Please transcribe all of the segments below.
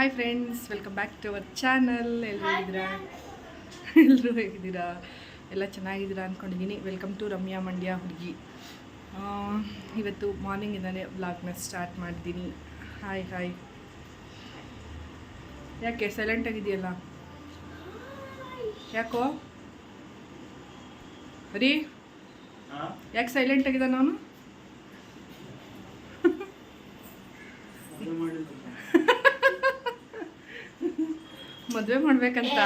Hi friends welcome back to our channel ಎಲ್ಲರೂ ಹೇಗಿದ್ದೀರಾ? ಎಲ್ಲರೂ ಹೇಗಿದ್ದೀರಾ? ಎಲ್ಲ ಚೆನ್ನಾಗಿದ್ದೀರಾ ಅಂದ್ಕೊಂಡಿದ್ದೀನಿ ವೆಲ್ಕಮ್ ಟು ರಮ್ಯಾ ಮಂಡ್ಯ ಹುಡುಗಿ. ಇವತ್ತು ಮಾರ್ನಿಂಗ್ ಇಂದಾನೆ ವ್ಲಾಗ್ನ ಸ್ಟಾರ್ಟ್ ಮಾಡಿದ್ದೀನಿ ಹಾಯ್ ಹಾಯ್ ಯಾಕೆ ಸೈಲೆಂಟ್ ಆಗಿದೆಯಲ್ಲ ಯಾಕೋ? ರೀ? ಯಾಕೆ ಸೈಲೆಂಟ್ ಆಗಿದೆ ನಾನು ಮದುವೆ ಮಾಡ್ಬೇಕಂತ.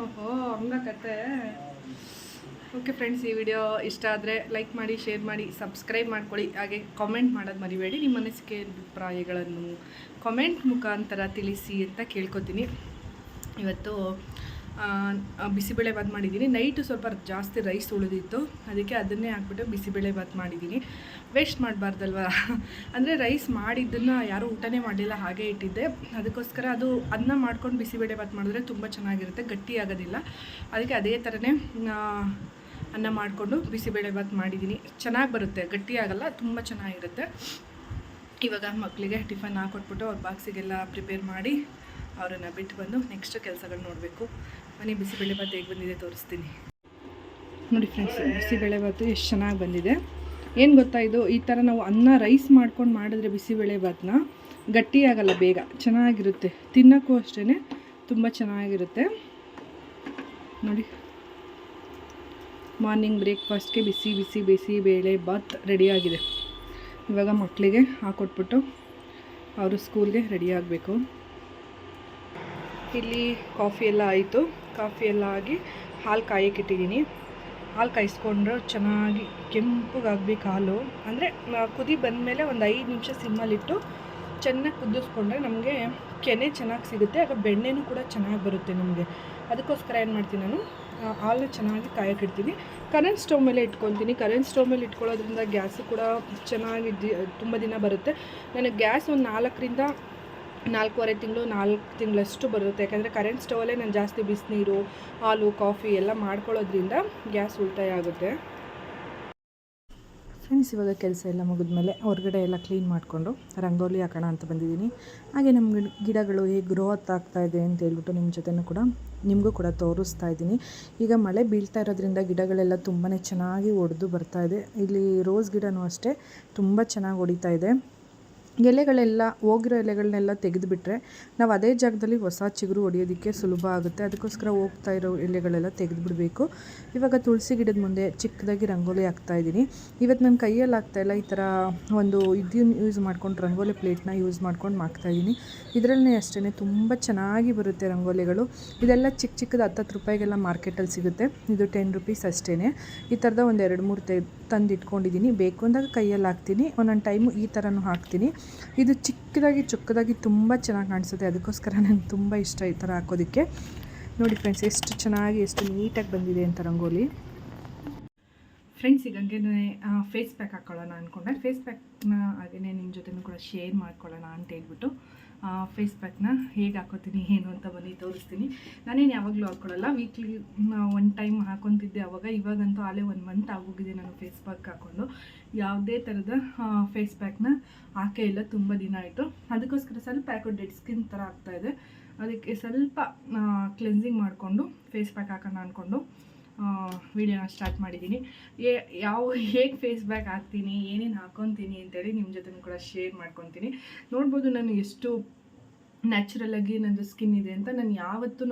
ಓಹೋ ಹಂಗ ಕತೆ. ಓಕೆ ಫ್ರೆಂಡ್ಸ್ ಈ ವಿಡಿಯೋ ಇಷ್ಟ ಆದರೆ ಲೈಕ್ ಮಾಡಿ ಶೇರ್ ಮಾಡಿ ಸಬ್ಸ್ಕ್ರೈಬ್ ಮಾಡ್ಕೊಳ್ಳಿ. ಹಾಗೆ ಕಾಮೆಂಟ್ ಮಾಡೋದು ಮರಿಬೇಡಿ. ನಿಮ್ಮ ಅನಿಸಿಕೆ ಅಭಿಪ್ರಾಯಗಳನ್ನು ಕಾಮೆಂಟ್ ಮುಖಾಂತರ ತಿಳಿಸಿ ಅಂತ ಕೇಳ್ಕೊತೀನಿ. ಇವತ್ತು ಬಿಸಿಬೇಳೆ ಬಾತ್ ಮಾಡಿದ್ದೀನಿ. ನೈಟು ಸ್ವಲ್ಪ ಜಾಸ್ತಿ ರೈಸ್ ಉಳಿದಿತ್ತು. ಅದಕ್ಕೆ ಅದನ್ನೇ ಹಾಕ್ಬಿಟ್ಟು ಬಿಸಿಬೇಳೆ ಬಾತ್ ಮಾಡಿದ್ದೀನಿ. ವೇಸ್ಟ್ ಮಾಡಬಾರ್ದಲ್ವ? ಅಂದರೆ ರೈಸ್ ಮಾಡಿದ್ದನ್ನು ಯಾರೂ ಊಟನೇ ಮಾಡಲಿಲ್ಲ, ಹಾಗೆ ಇಟ್ಟಿದ್ದೆ. ಅದಕ್ಕೋಸ್ಕರ ಅದು ಅನ್ನ ಮಾಡ್ಕೊಂಡು ಬಿಸಿಬೇಳೆ ಬಾತ್ ಮಾಡಿದ್ರೆ ತುಂಬ ಚೆನ್ನಾಗಿರುತ್ತೆ, ಗಟ್ಟಿ ಆಗೋದಿಲ್ಲ. ಅದಕ್ಕೆ ಅದೇ ಥರನೇ ಅನ್ನ ಮಾಡಿಕೊಂಡು ಬಿಸಿಬೇಳೆ ಬಾತ್ ಮಾಡಿದ್ದೀನಿ. ಚೆನ್ನಾಗಿ ಬರುತ್ತೆ, ಗಟ್ಟಿ ಆಗಲ್ಲ, ತುಂಬ ಚೆನ್ನಾಗಿರುತ್ತೆ. ಇವಾಗ ಮಕ್ಕಳಿಗೆ ಟಿಫನ್ ಹಾಕೊಟ್ಬಿಟ್ಟು ಅವ್ರ ಬಾಕ್ಸಿಗೆಲ್ಲ ಪ್ರಿಪೇರ್ ಮಾಡಿ ಅವರನ್ನು ಬಿಟ್ಟು ಬಂದು ನೆಕ್ಸ್ಟ್ ಕೆಲಸಗಳು ನೋಡಬೇಕು. ಮನೆ ಬಿಸಿಬೇಳೆ ಭಾತ್ ಹೇಗೆ ಬಂದಿದೆ ತೋರಿಸ್ತೀನಿ. ನೋಡಿ ಫ್ರೆಂಡ್ಸ್ ಬಿಸಿಬೇಳೆ ಭಾತು ಎಷ್ಟು ಚೆನ್ನಾಗಿ ಬಂದಿದೆ. ಏನು ಗೊತ್ತಾ ಇದು? ಈ ಥರ ನಾವು ಅನ್ನ ರೈಸ್ ಮಾಡ್ಕೊಂಡು ಮಾಡಿದ್ರೆ ಬಿಸಿಬೇಳೆ ಭಾತ್ನ ಗಟ್ಟಿಯಾಗಲ್ಲ ಬೇಗ, ಚೆನ್ನಾಗಿರುತ್ತೆ. ತಿನ್ನೋಕ್ಕೂ ಅಷ್ಟೇ ತುಂಬ ಚೆನ್ನಾಗಿರುತ್ತೆ. ನೋಡಿ. ಮಾರ್ನಿಂಗ್ ಬ್ರೇಕ್ಫಾಸ್ಟ್ಗೆ ಬಿಸಿ ಬಿಸಿ ಬಿಸಿ ಬೇಳೆ ಭಾತ್ ರೆಡಿಯಾಗಿದೆ ಇವಾಗ ಮಕ್ಕಳಿಗೆ ಹಾಕೊಟ್ಬಿಟ್ಟು ಅವರು ಸ್ಕೂಲ್ಗೆ ರೆಡಿ ಆಗಬೇಕು. ಇಲ್ಲಿ ಕಾಫಿ ಎಲ್ಲ ಆಯಿತು. ಕಾಫಿ ಎಲ್ಲ ಆಗಿ ಹಾಲು ಕಾಯಕ್ಕಿಟ್ಟಿದ್ದೀನಿ. ಹಾಲು ಕಾಯಿಸ್ಕೊಂಡ್ರೆ ಚೆನ್ನಾಗಿ ಕೆಂಪಗಾಗಬೇಕು ಹಾಲು. ಅಂದರೆ ಕುದಿ ಬಂದಮೇಲೆ ಒಂದು ಐದು ನಿಮಿಷ ಸಿಮ್ಮಲ್ಲಿಟ್ಟು ಚೆನ್ನಾಗಿ ಕುದಿಸ್ಕೊಂಡ್ರೆ ನಮಗೆ ಕೆನೆ ಚೆನ್ನಾಗಿ ಸಿಗುತ್ತೆ, ಆಗ ಬೆಣ್ಣೆನೂ ಕೂಡ ಚೆನ್ನಾಗಿ ಬರುತ್ತೆ ನಮಗೆ. ಅದಕ್ಕೋಸ್ಕರ ಏನು ಮಾಡ್ತೀನಿ ನಾನು ಹಾಲು ಚೆನ್ನಾಗಿ ಕಾಯಕ್ಕಿಡ್ತೀನಿ. ಕರೆಂಟ್ ಸ್ಟವ್ ಮೇಲೆ ಇಟ್ಕೊತೀನಿ ಕರೆಂಟ್ ಸ್ಟವ್ ಮೇಲೆ ಇಟ್ಕೊಳ್ಳೋದ್ರಿಂದ ಗ್ಯಾಸು ಕೂಡ ಚೆನ್ನಾಗಿ ತುಂಬ ದಿನ ಬರುತ್ತೆ. ನನಗೆ ಗ್ಯಾಸ್ ಒಂದು ನಾಲ್ಕರಿಂದ ನಾಲ್ಕೂವರೆ ತಿಂಗಳು, ನಾಲ್ಕು ತಿಂಗಳಷ್ಟು ಬರುತ್ತೆ. ಯಾಕಂದರೆ ಕರೆಂಟ್ ಸ್ಟವಲ್ಲೇ ನಾನು ಜಾಸ್ತಿ ಬಿಸಿನೀರು, ಹಾಲು ಕಾಫಿ ಎಲ್ಲ ಮಾಡ್ಕೊಳ್ಳೋದ್ರಿಂದ ಗ್ಯಾಸ್ ಉಳಿತಾಯ ಆಗುತ್ತೆ. ಫ್ರೆಂಡ್ಸ್, ಇವಾಗ ಕೆಲಸ ಎಲ್ಲ ಮುಗಿದ್ಮೇಲೆ ಹೊರಗಡೆ ಎಲ್ಲ ಕ್ಲೀನ್ ಮಾಡಿಕೊಂಡು ರಂಗೋಲಿ ಹಾಕೋಣ ಅಂತ ಬಂದಿದ್ದೀನಿ. ಹಾಗೆ ನಮ್ಮ ಗಿಡಗಳು ಹೇಗೆ ಗ್ರೋತ್ ಆಗ್ತಾ ಇದೆ ಅಂತ ಹೇಳ್ಬಿಟ್ಟು ನಿಮ್ಮ ಜೊತೆನೂ ಕೂಡ, ನಿಮಗೂ ಕೂಡ ತೋರಿಸ್ತಾ ಇದ್ದೀನಿ. ಈಗ ಮಳೆ ಬೀಳ್ತಾ ಇರೋದ್ರಿಂದ ಗಿಡಗಳೆಲ್ಲ ತುಂಬಾ ಚೆನ್ನಾಗಿ ಒಡೆದು ಬರ್ತಾ ಇದೆ. ಇಲ್ಲಿ ರೋಸ್ ಗಿಡನೂ ಅಷ್ಟೇ ತುಂಬ ಚೆನ್ನಾಗಿ ಹೊಡಿತಾ ಇದೆ. ಎಲೆಗಳೆಲ್ಲ, ಹೋಗಿರೋ ಎಲೆಗಳನ್ನೆಲ್ಲ ತೆಗೆದುಬಿಟ್ರೆ ನಾವು ಅದೇ ಜಾಗದಲ್ಲಿ ಹೊಸ ಚಿಗುರು ಹೊಡೆಯೋದಕ್ಕೆ ಸುಲಭ ಆಗುತ್ತೆ. ಅದಕ್ಕೋಸ್ಕರ ಹೋಗ್ತಾ ಇರೋ ಎಲೆಗಳೆಲ್ಲ ತೆಗೆದುಬಿಡಬೇಕು. ಇವಾಗ ತುಳಸಿ ಗಿಡದ ಮುಂದೆ ಚಿಕ್ಕದಾಗಿ ರಂಗೋಲಿ ಹಾಕ್ತಾ ಇದ್ದೀನಿ. ಇವತ್ತು ನನ್ನ ಕೈಯಲ್ಲಿ ಇಲ್ಲ, ಈ ಥರ ಒಂದು ಇದನ್ನು ಯೂಸ್ ಮಾಡ್ಕೊಂಡು ರಂಗೋಲಿ ಪ್ಲೇಟ್ನ ಯೂಸ್ ಮಾಡ್ಕೊಂಡು ಮಾಡ್ತಾಯಿದ್ದೀನಿ ಇದರಲ್ಲೇ ಅಷ್ಟೇ ತುಂಬ ಚೆನ್ನಾಗಿ ಬರುತ್ತೆ ರಂಗೋಲಿಗಳು. ಇದೆಲ್ಲ ಚಿಕ್ಕ ಚಿಕ್ಕದು ಹತ್ತತ್ತು ರೂಪಾಯಿಗೆಲ್ಲ ಮಾರ್ಕೆಟಲ್ಲಿ ಸಿಗುತ್ತೆ. ಇದು ಟೆನ್ ರುಪೀಸ್ ಅಷ್ಟೇ ಈ ಥರದ ಒಂದು ಎರಡು ಮೂರು ತೆ ತಂದು ಇಟ್ಕೊಂಡಿದ್ದೀನಿ ಬೇಕು ಅಂದಾಗ ಕೈಯಲ್ಲಿ ಹಾಕ್ತೀನಿ. ಒಂದೊಂದು ಟೈಮು ಈ ಥರನೂ ಹಾಕ್ತೀನಿ. ಇದು ಚಿಕ್ಕದಾಗಿ ಚೊಕ್ಕದಾಗಿ ತುಂಬ ಚೆನ್ನಾಗಿ ಕಾಣಿಸುತ್ತೆ. ಅದಕ್ಕೋಸ್ಕರ ನನಗೆ ತುಂಬ ಇಷ್ಟ ಈ ಥರ ಹಾಕೋದಕ್ಕೆ. ನೋಡಿ ಫ್ರೆಂಡ್ಸ್ ಎಷ್ಟು ಚೆನ್ನಾಗಿ, ಎಷ್ಟು ನೀಟಾಗಿ ಬಂದಿದೆ ಅಂತ ರಂಗೋಲಿ. ಫ್ರೆಂಡ್ಸ್ ಈಗ ಹಂಗೇನೆ ಫೇಸ್ ಪ್ಯಾಕ್ ಹಾಕ್ಕೊಳ್ಳೋಣ ಅಂದ್ಕೊಂಡೆ ಫೇಸ್ ಪ್ಯಾಕ್ನ ಹಾಗೇ ನಿಮ್ಮ ಜೊತೆನೂ ಕೂಡ ಶೇರ್ ಮಾಡ್ಕೊಳ್ಳೋಣ ಅಂತ ಹೇಳ್ಬಿಟ್ಟು. ಫೇಸ್ ಪ್ಯಾಕ್ನ ಹೇಗೆ ಹಾಕೋತೀನಿ, ಏನು ಅಂತ ಬನ್ನಿ, ತೋರಿಸ್ತೀನಿ. ನಾನೇನು ಯಾವಾಗಲೂ ಹಾಕ್ಕೊಳ್ಳಲ್ಲ ವೀಕ್ಲಿ ಒನ್ ಟೈಮ್ ಹಾಕೊತಿದ್ದೆ ಅವಾಗ. ಇವಾಗಂತೂ ಆಲೇ ಒನ್ ಮಂತ್ ಆಗೋಗಿದೆ ನಾನು ಫೇಸ್ ಪ್ಯಾಕ್ ಹಾಕ್ಕೊಂಡು ಯಾವುದೇ ಥರದ ಫೇಸ್ ಪ್ಯಾಕ್ನ ಹಾಕೇ ಇಲ್ಲ. ತುಂಬ ದಿನ ಆಯಿತು. ಅದಕ್ಕೋಸ್ಕರ ಸ್ವಲ್ಪ ಯಾಕೋ ಡೆಡ್ ಸ್ಕಿನ್ ಥರ ಆಗ್ತಾಯಿದೆ ಅದಕ್ಕೆ ಸ್ವಲ್ಪ ಕ್ಲೆನ್ಸಿಂಗ್ ಮಾಡಿಕೊಂಡು ಫೇಸ್ ಪ್ಯಾಕ್ ಹಾಕೋಣ ಅಂದ್ಕೊಂಡು ವಿಡಿಯೋನ ಸ್ಟಾರ್ಟ್ ಮಾಡಿದ್ದೀನಿ ಯಾವ, ಹೇಗೆ ಫೇಸ್ ಬ್ಯಾಕ್ ಹಾಕ್ತೀನಿ, ಏನೇನು ಹಾಕೊತೀನಿ ಅಂತೇಳಿ ನಿಮ್ಮ ಜೊತೆ ಕೂಡ ಶೇರ್ ಮಾಡ್ಕೊತೀನಿ. ನೋಡ್ಬೋದು ನಾನು ಎಷ್ಟು ನ್ಯಾಚುರಲಾಗಿ ನನ್ನದು ಸ್ಕಿನ್ ಇದೆ ಅಂತ. ನಾನು ಯಾವತ್ತೂ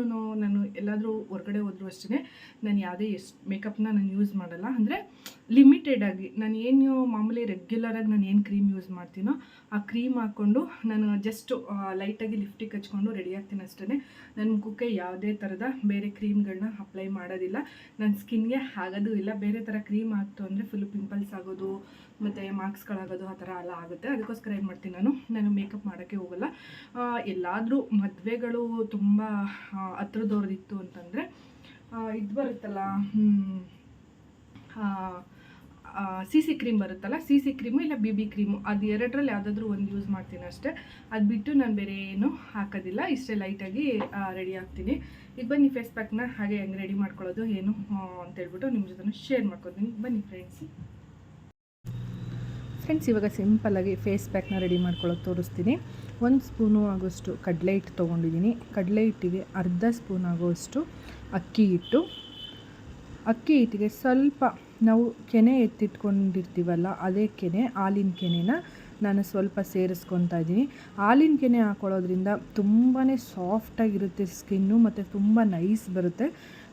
ನಾನು ಎಲ್ಲಾದರೂ ಹೊರಗಡೆ ಹೋದರೂ ಅಷ್ಟೇ ನಾನು ಯಾವುದೇ ಎಷ್ಟು ಮೇಕಪ್ನ ನಾನು ಯೂಸ್ ಮಾಡಲ್ಲ. ಅಂದರೆ ಲಿಮಿಟೆಡ್ ಆಗಿ ನಾನು ಏನು ಮಾಮೂಲಿ ರೆಗ್ಯುಲರಾಗಿ ನಾನು ಏನು ಕ್ರೀಮ್ ಯೂಸ್ ಮಾಡ್ತೀನೋ ಆ ಕ್ರೀಮ್ ಹಾಕ್ಕೊಂಡು ನಾನು ಜಸ್ಟ್ ಲೈಟಾಗಿ ಲಿಫ್ಟಿಗೆ ಹಚ್ಕೊಂಡು ರೆಡಿ ಆಗ್ತೀನಿ ಅಷ್ಟೇ ನನ್ನ ಮುಖಕ್ಕೆ ಯಾವುದೇ ಥರದ ಬೇರೆ ಕ್ರೀಮ್ಗಳನ್ನ ಅಪ್ಲೈ ಮಾಡೋದಿಲ್ಲ. ನನ್ನ ಸ್ಕಿನ್ಗೆ ಆಗೋದು ಇಲ್ಲ. ಬೇರೆ ಥರ ಕ್ರೀಮ್ ಹಾಕ್ತು ಅಂದರೆ ಫುಲ್ ಪಿಂಪಲ್ಸ್ ಆಗೋದು, ಮತ್ತು ಮಾರ್ಕ್ಸ್ಗಳಾಗೋದು ಆ ಥರ ಎಲ್ಲ ಆಗುತ್ತೆ. ಅದಕ್ಕೋಸ್ಕರ ಏನು ಮಾಡ್ತೀನಿ ನಾನು ನಾನು ಮೇಕಪ್ ಮಾಡೋಕ್ಕೆ ಹೋಗಲ್ಲ. ಎಲ್ಲಾದರೂ ಮದುವೆಗಳು ತುಂಬ ಹತ್ರದವ್ರದಿತ್ತು ಅಂತಂದರೆ ಇದು ಬರುತ್ತಲ್ಲ ಸಿ ಸಿ ಕ್ರೀಮ್ ಬರುತ್ತಲ್ಲ ಸಿ ಸಿ ಕ್ರೀಮು ಇಲ್ಲ ಬಿ ಬಿ ಕ್ರೀಮು ಅದು ಎರಡರಲ್ಲಿ ಯಾವುದಾದ್ರೂ ಒಂದು ಯೂಸ್ ಮಾಡ್ತೀನಿ ಅಷ್ಟೇ. ಅದು ಬಿಟ್ಟು ನಾನು ಬೇರೆ ಏನು ಹಾಕೋದಿಲ್ಲ, ಇಷ್ಟೇ ಲೈಟಾಗಿ ರೆಡಿ ಆಗ್ತೀನಿ. ಈಗ ಬನ್ನಿ ಫೇಸ್ ಪ್ಯಾಕ್ನ ಹಾಗೆ ಹೆಂಗೆ ರೆಡಿ ಮಾಡ್ಕೊಳ್ಳೋದು, ಏನು ಅಂತ ಹೇಳ್ಬಿಟ್ಟು ನಿಮ್ಮ ಜೊತೆ ಶೇರ್ ಮಾಡ್ಕೊತೀನಿ ಬನ್ನಿ ಫ್ರೆಂಡ್ಸ್ ಫ್ರೆಂಡ್ಸ್ ಇವಾಗ ಸಿಂಪಲ್ಲಾಗಿ ಫೇಸ್ ಪ್ಯಾಕ್ನ ರೆಡಿ ಮಾಡ್ಕೊಳ್ಳೋದು ತೋರಿಸ್ತೀನಿ. ಒಂದು ಸ್ಪೂನು ಆಗೋಷ್ಟು ಕಡಲೆ ಹಿಟ್ಟು ತೊಗೊಂಡಿದ್ದೀನಿ. ಕಡಲೆ ಹಿಟ್ಟಿಗೆ ಅರ್ಧ ಸ್ಪೂನ್ ಆಗೋಷ್ಟು ಅಕ್ಕಿ ಹಿಟ್ಟು. ಅಕ್ಕಿ ಹಿಟ್ಟಿಗೆ ಸ್ವಲ್ಪ ನಾವು ಕೆನೆ ಎತ್ತಿಟ್ಕೊಂಡಿರ್ತೀವಲ್ಲ, ಅದೇ ಕೆನೆ, ಹಾಲಿನ ಕೆನೆನ ನಾನು ಸ್ವಲ್ಪ ಸೇರಿಸ್ಕೊತಾ ಇದ್ದೀನಿ. ಹಾಲಿನ ಕೆನೆ ಹಾಕೊಳ್ಳೋದ್ರಿಂದ ತುಂಬಾ ಸಾಫ್ಟಾಗಿರುತ್ತೆ ಸ್ಕಿನ್ನು ಮತ್ತು ತುಂಬ ನೈಸ್ ಬರುತ್ತೆ.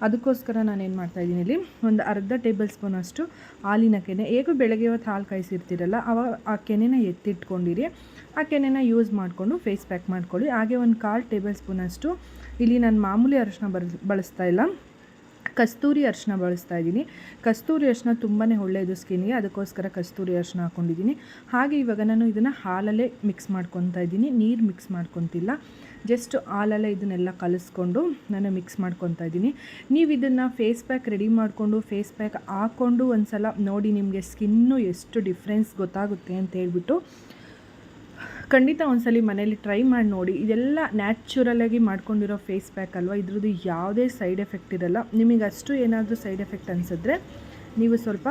ಅದಕ್ಕೋಸ್ಕರ ನಾನು ಏನು ಮಾಡ್ತಾಯಿದ್ದೀನಿ ಇಲ್ಲಿ, ಒಂದು ಅರ್ಧ ಟೇಬಲ್ ಸ್ಪೂನ್ ಅಷ್ಟು ಹಾಲಿನ ಕೆನೆ, ಹೇಗೂ ಬೆಳಗ್ಗೆ ಇವತ್ತು ಹಾಲು ಕಾಯಿಸಿರ್ತೀರಲ್ಲ ಅವಾಗ ಆ ಕೆನೆನ ಎತ್ತಿಟ್ಕೊಂಡಿರಿ. ಆ ಕೆನೆನ ಯೂಸ್ ಮಾಡಿಕೊಂಡು ಫೇಸ್ ಪ್ಯಾಕ್ ಮಾಡ್ಕೊಳ್ಳಿ. ಹಾಗೆ ಒಂದು ಕಾಲು ಟೇಬಲ್ ಸ್ಪೂನಷ್ಟು ಇಲ್ಲಿ ನಾನು ಮಾಮೂಲಿ ಅರಿಶಿನ ಬಳಸ್ತಾ ಇಲ್ಲ. ಕಸ್ತೂರಿ ಅರ್ಶಿನ ಬಳಸ್ತಾ ಇದ್ದೀನಿ. ಕಸ್ತೂರಿ ಅರ್ಶಿನ ತುಂಬಾ ಒಳ್ಳೆಯದು ಸ್ಕಿನ್ಗೆ ಅದಕ್ಕೋಸ್ಕರ ಕಸ್ತೂರಿ ಅರ್ಶಿನ ಹಾಕ್ಕೊಂಡಿದ್ದೀನಿ ಹಾಗೆ ಇವಾಗ ನಾನು ಇದನ್ನು ಹಾಲಲ್ಲೇ ಮಿಕ್ಸ್ ಮಾಡ್ಕೊತಾ ಇದ್ದೀನಿ. ನೀರು ಮಿಕ್ಸ್ ಮಾಡ್ಕೊತಿಲ್ಲ. ಜಸ್ಟ್ ಹಾಲಲ್ಲೇ ಇದನ್ನೆಲ್ಲ ಕಲಿಸ್ಕೊಂಡು ನಾನು ಮಿಕ್ಸ್ ಮಾಡ್ಕೊತಾ ಇದ್ದೀನಿ. ನೀವು ಇದನ್ನು ಫೇಸ್ ಪ್ಯಾಕ್ ರೆಡಿ ಮಾಡಿಕೊಂಡು ಫೇಸ್ ಪ್ಯಾಕ್ ಹಾಕ್ಕೊಂಡು ಒಂದು ಸಲ ನೋಡಿ ನಿಮಗೆ ಸ್ಕಿನ್ನು ಎಷ್ಟು ಡಿಫ್ರೆನ್ಸ್ ಗೊತ್ತಾಗುತ್ತೆ ಅಂತ ಹೇಳ್ಬಿಟ್ಟು ಖಂಡಿತ ಒಂದ್ಸಲಿ ಮನೇಲಿ ಟ್ರೈ ಮಾಡಿ ನೋಡಿ. ಇದೆಲ್ಲ ನ್ಯಾಚುರಲಾಗಿ ಮಾಡ್ಕೊಂಡಿರೋ ಫೇಸ್ ಪ್ಯಾಕ್ ಅಲ್ವಾ? ಇದ್ರದ್ದು ಯಾವುದೇ ಸೈಡ್ ಎಫೆಕ್ಟ್ ಇರಲ್ಲ. ನಿಮಗೆ ಅಷ್ಟು ಏನಾದರೂ ಸೈಡ್ ಎಫೆಕ್ಟ್ ಅನಿಸಿದ್ರೆ ನೀವು ಸ್ವಲ್ಪ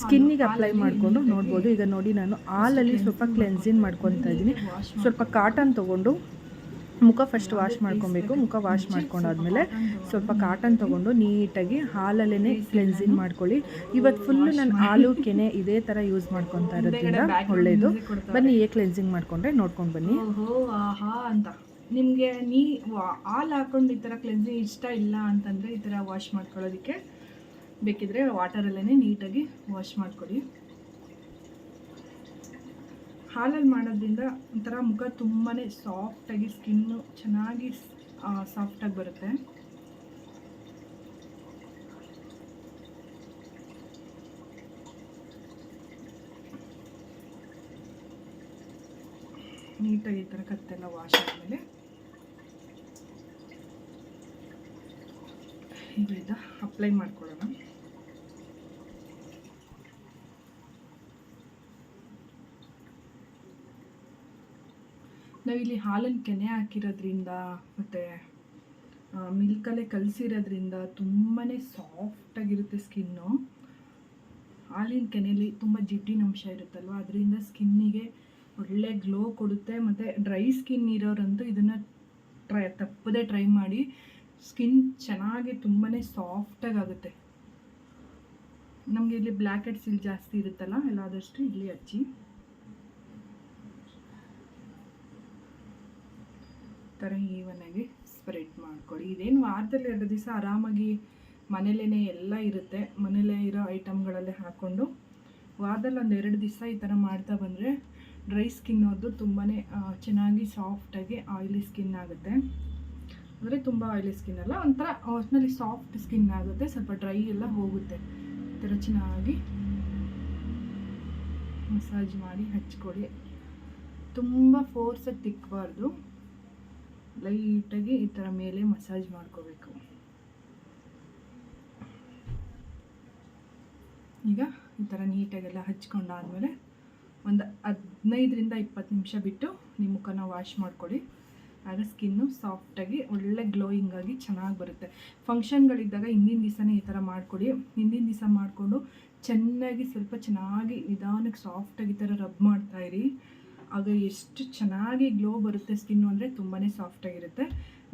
ಸ್ಕಿನ್ನಿಗೆ ಅಪ್ಲೈ ಮಾಡಿಕೊಂಡು ನೋಡ್ಬೋದು. ಈಗ ನೋಡಿ ನಾನು ಹಾಲಲ್ಲಿ ಸ್ವಲ್ಪ ಕ್ಲೆನ್ಸಿಂಗ್ ಮಾಡ್ಕೊತಾ ಇದ್ದೀನಿ. ಸ್ವಲ್ಪ ಕಾಟನ್ ತೊಗೊಂಡು ಮುಖ ಫಸ್ಟ್ ವಾಶ್ ಮಾಡ್ಕೊಬೇಕು. ಮುಖ ವಾಶ್ ಮಾಡ್ಕೊಂಡಾದ್ಮೇಲೆ ಸ್ವಲ್ಪ ಕಾಟನ್ ತೊಗೊಂಡು ನೀಟಾಗಿ ಹಾಲಲ್ಲೇ ಕ್ಲೆನ್ಸಿಂಗ್ ಮಾಡ್ಕೊಳ್ಳಿ. ಇವತ್ತು ಫುಲ್ಲು ನಾನು ಹಾಲು ಕೆನೆ ಇದೇ ಥರ ಯೂಸ್ ಮಾಡ್ಕೊತಾ ಇರೋದ್ರಿಂದ ಒಳ್ಳೆಯದು ಬನ್ನಿ ಏ ಕ್ಲೆನ್ಸಿಂಗ್ ಮಾಡಿಕೊಂಡ್ರೆ ನೋಡ್ಕೊಂಡು ಬನ್ನಿ. ಓಹೋ ಆಹಾ ಅಂತ. ನಿಮಗೆ ನೀ ಹಾಲು ಹಾಕೊಂಡು ಈ ಥರ ಕ್ಲೆನ್ಸಿಂಗ್ ಇಷ್ಟ ಇಲ್ಲ ಅಂತಂದರೆ ಈ ಥರ ವಾಶ್ ಮಾಡ್ಕೊಳ್ಳೋದಕ್ಕೆ ಬೇಕಿದ್ರೆ ವಾಟರಲ್ಲೇ ನೀಟಾಗಿ ವಾಶ್ ಮಾಡ್ಕೊಳ್ಳಿ ಹಾಲಲ್ಲಿ ಮಾಡೋದ್ರಿಂದ ಒಂಥರ ಮುಖ ತುಂಬಾ ಸಾಫ್ಟಾಗಿ ಸ್ಕಿನ್ನು ಚೆನ್ನಾಗಿ ಸಾಫ್ಟಾಗಿ ಬರುತ್ತೆ. ನೀಟಾಗಿ ಈ ಥರ ಕತ್ತೆಲ್ಲ ವಾಶ್ ಆದಮೇಲೆ ಈಗ ಅಪ್ಲೈ ಮಾಡ್ಕೊಳ್ಳೋಣ. ನಾವಿಲ್ಲಿ ಹಾಲನ್ನು ಕೆನೆ ಹಾಕಿರೋದ್ರಿಂದ ಮತ್ತು ಮಿಲ್ಕಲ್ಲೇ ಕಲಸಿರೋದ್ರಿಂದ ತುಂಬಾ ಸಾಫ್ಟಾಗಿರುತ್ತೆ ಸ್ಕಿನ್ನು. ಹಾಲಿನ ಕೆನೆಯಲ್ಲಿ ತುಂಬ ಜಿಡ್ಡಿನ ಅಂಶ ಇರುತ್ತಲ್ವ? ಅದರಿಂದ ಸ್ಕಿನ್ನಿಗೆ ಒಳ್ಳೆ ಗ್ಲೋ ಕೊಡುತ್ತೆ. ಮತ್ತು ಡ್ರೈ ಸ್ಕಿನ್ ಇರೋರಂತೂ ಇದನ್ನು ಟ್ರೈ ತಪ್ಪದೇ ಟ್ರೈ ಮಾಡಿ ಸ್ಕಿನ್ ಚೆನ್ನಾಗಿ ತುಂಬಾ ಸಾಫ್ಟಾಗುತ್ತೆ ನಮಗೆ ಇಲ್ಲಿ ಬ್ಲ್ಯಾಕ್ ಹೆಡ್ಸ್ ಇಲ್ಲಿ ಜಾಸ್ತಿ ಇರುತ್ತಲ್ಲ ಎಲ್ಲಾದಷ್ಟು ಇಲ್ಲಿ ಹಚ್ಚಿ ಥರ ಈವನಾಗಿ ಸ್ಪ್ರೆಡ್ ಮಾಡ್ಕೊಳ್ಳಿ ಇದೇನು ವಾರದಲ್ಲಿ ಎರಡು ದಿವಸ ಆರಾಮಾಗಿ ಮನೇಲೇ ಎಲ್ಲ ಇರುತ್ತೆ. ಮನೇಲೇ ಇರೋ ಐಟಮ್ಗಳಲ್ಲೇ ಹಾಕ್ಕೊಂಡು ವಾರದಲ್ಲಿ ಒಂದು ಎರಡು ದಿವಸ ಈ ಥರ ಮಾಡ್ತಾ ಬಂದರೆ ಡ್ರೈ ಸ್ಕಿನ್ ಅವ್ರದ್ದು ತುಂಬಾ ಚೆನ್ನಾಗಿ ಸಾಫ್ಟಾಗಿ ಆಯಿಲಿ ಸ್ಕಿನ್ ಆಗುತ್ತೆ. ಅಂದರೆ ತುಂಬ ಆಯಿಲಿ ಸ್ಕಿನ್ ಅಲ್ಲ, ಒಂಥರ ಒಟ್ಟಿನಲ್ಲಿ ಸಾಫ್ಟ್ ಸ್ಕಿನ್ ಆಗುತ್ತೆ, ಸ್ವಲ್ಪ ಡ್ರೈ ಎಲ್ಲ ಹೋಗುತ್ತೆ. ಈ ಥರ ಚೆನ್ನಾಗಿ ಮಸಾಜ್ ಮಾಡಿ ಹಚ್ಕೊಡಿ. ತುಂಬ ಫೋರ್ಸಾಗಿ ತಿಕ್ಕಬಾರ್ದು ಲೈಟಾಗಿ ಈ ಥರ ಮೇಲೆ ಮಸಾಜ್ ಮಾಡ್ಕೋಬೇಕು. ಈಗ ಈ ಥರ ನೀಟಾಗೆಲ್ಲ ಹಚ್ಕೊಂಡಾದ್ಮೇಲೆ ಒಂದು ಹದಿನೈದರಿಂದ ಇಪ್ಪತ್ತು ನಿಮಿಷ ಬಿಟ್ಟು ನಿಮ್ಮ ಮುಖನ ವಾಶ್ ಮಾಡ್ಕೊಳ್ಳಿ. ಆಗ ಸ್ಕಿನ್ನು ಸಾಫ್ಟಾಗಿ ಒಳ್ಳೆ ಗ್ಲೋಯಿಂಗ್ ಆಗಿ ಚೆನ್ನಾಗಿ ಬರುತ್ತೆ. ಫಂಕ್ಷನ್ಗಳಿದ್ದಾಗ ಹಿಂದಿನ ದಿವಸನೇ ಈ ಥರ ಮಾಡ್ಕೊಡಿ. ಹಿಂದಿನ ದಿವಸ ಮಾಡಿಕೊಂಡು ಚೆನ್ನಾಗಿ ಸ್ವಲ್ಪ ಚೆನ್ನಾಗಿ ನಿಧಾನಕ್ಕೆ ಸಾಫ್ಟಾಗಿ ಈ ಥರ ರಬ್ ಮಾಡ್ತಾಯಿರಿ ಆಗ ಎಷ್ಟು ಚೆನ್ನಾಗಿ ಗ್ಲೋ ಬರುತ್ತೆ ಸ್ಕಿನ್ನು ಅಂದರೆ ತುಂಬಾ ಸಾಫ್ಟಾಗಿರುತ್ತೆ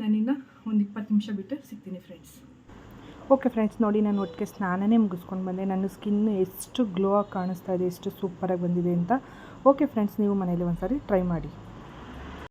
ನಾನಿನ್ನು ಒಂದು ಇಪ್ಪತ್ತು ನಿಮಿಷ ಬಿಟ್ಟು ಸಿಗ್ತೀನಿ ಫ್ರೆಂಡ್ಸ್ ಓಕೆ ಫ್ರೆಂಡ್ಸ್ ನೋಡಿ ನಾನು ಒಟ್ಟಿಗೆ ಸ್ನಾನನೇ ಮುಗಿಸ್ಕೊಂಡು ಬಂದೆ. ನನ್ನ ಸ್ಕಿನ್ನು ಎಷ್ಟು ಗ್ಲೋ ಆಗಿ ಕಾಣಿಸ್ತಾ ಇದೆ, ಎಷ್ಟು ಸೂಪರಾಗಿ ಬಂದಿದೆ ಅಂತ. ಓಕೆ ಫ್ರೆಂಡ್ಸ್ ನೀವು ಮನೇಲಿ ಒಂದು ಸಾರಿ ಟ್ರೈ ಮಾಡಿ.